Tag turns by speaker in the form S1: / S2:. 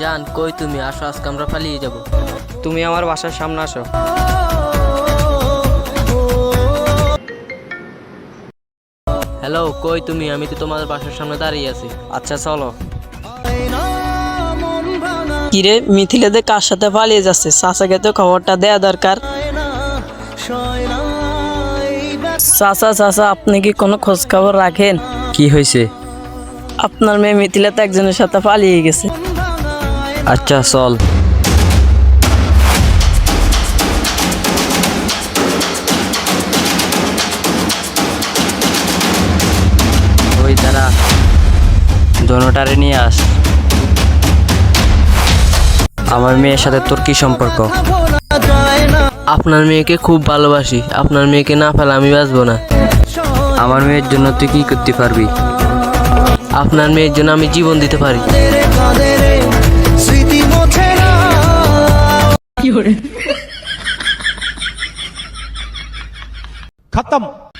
S1: জান কই তুমি? আসো আজকে আমরা পালিয়ে যাব।
S2: তুমি আমার বাসার সামনে আসো।
S1: হ্যালো কই তুমি? আমি তো তোমাদের বাসার সামনে দাঁড়িয়ে আছি।
S2: আচ্ছা চলো।
S3: কিরে মিথিলেদের কার সাথে পালিয়ে যাচ্ছে? চাচাকে তো খবরটা দেয়া দরকার। চাচা চাচা আপনি কি কোনো খোঁজ খবর রাখেন?
S2: কি হয়েছে
S3: আপনার মেয়ে মিথিলা তো একজনের সাথে পালিয়ে গেছে।
S2: আচ্ছা চল। ওই তারা নিয়ে আস। আমার মেয়ের সাথে তোর কি সম্পর্ক?
S1: আপনার মেয়েকে খুব ভালোবাসি। আপনার মেয়েকে না ফেলে আমি বাঁচবো না।
S2: আমার মেয়ের জন্য তুই কি করতে পারবি?
S1: আপনার মেয়ের জন্য আমি জীবন দিতে পারি।
S4: 夜。買ったもん